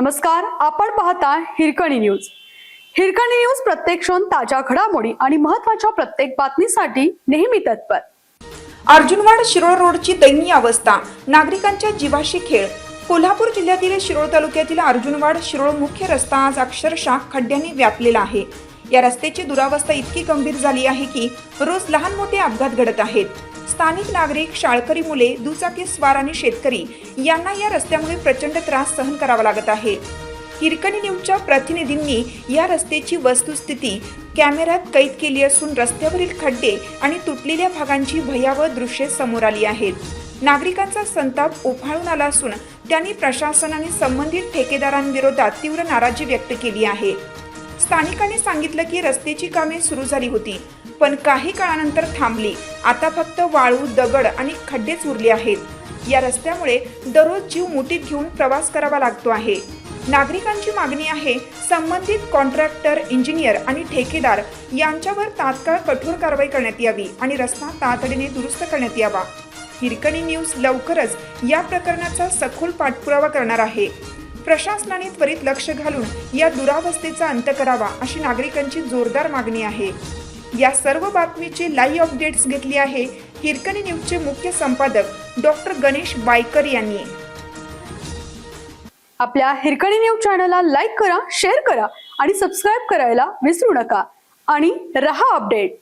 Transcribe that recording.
नमस्कार आपण पाहता हिरकणी न्यूज. हिरकणी न्यूज प्रत्येक क्षण ताज्या घडामोडी आणि महत्त्वाच्या प्रत्येक बातमीसाठी नेहमी तत्पर. अर्जुनवाड शिरोळ रोडची दयनीय अवस्था नागरिकांच्या जीवाशी खेळ. कोल्हापूर जिल्ह्यातील शिरोळ तालुक्यातील अर्जुनवाड शिरोळ मुख्य रस्ता आज अक्षरशः खड्ड्यांनी व्यापलेला आहे. या रस्त्याची दुरावस्था इतकी गंभीर झाली आहे की रोज लहान मोठे अपघात घडत आहेत. स्थानिक नागरिक शाळकरी मुले दुचाकी स्वार आणि शेतकरी यांना या रस्त्यामुळे प्रचंड त्रास सहन करावा लागत आहे. हिरकणी न्यूजच्या प्रतिनिधींनी या रस्त्याची वस्तुस्थिती कॅमेऱ्यात कैद केली असून रस्त्यावरील खड्डे आणि तुटलेल्या भागांची भयावह दृश्ये समोर आली आहेत. नागरिकांचा संताप उफाळून आला असून त्यांनी प्रशासन आणि संबंधित ठेकेदारांविरोधात तीव्र नाराजी व्यक्त केली आहे. स्थानिकांनी सांगितलं की रस्त्याची कामे सुरू झाली होती. पण काही काळानंतर थांबली. आता फक्त वाळू दगड आणि खड्डेच उरले आहेत. या रस्त्यामुळे दररोज जीव मुठीत घेऊन प्रवास करावा लागतो आहे. नागरिकांची मागणी आहे संबंधित कॉन्ट्रॅक्टर इंजिनियर आणि ठेकेदार यांच्यावर तात्काळ कठोर कारवाई करण्यात यावी आणि रस्ता तातडीने दुरुस्त करण्यात यावा. हिरकणी न्यूज लवकरच या प्रकरणाचा सखोल पाठपुरावा करणार आहे. प्रशासनाने त्वरित लक्ष घालून या दुरावस्थेचा अंत करावा अशी नागरिकांची जोरदार मागणी आहे. या सर्व बातमीची लाईव्ह अपडेट्स घेतली आहे हिरकणी न्यूजचे मुख्य संपादक डॉक्टर गणेश बायकर यांनी. आपल्या हिरकणी न्यूज चॅनलला लाईक करा शेअर करा आणि सबस्क्राईब करायला विसरू नका. आणि रहा अपडेट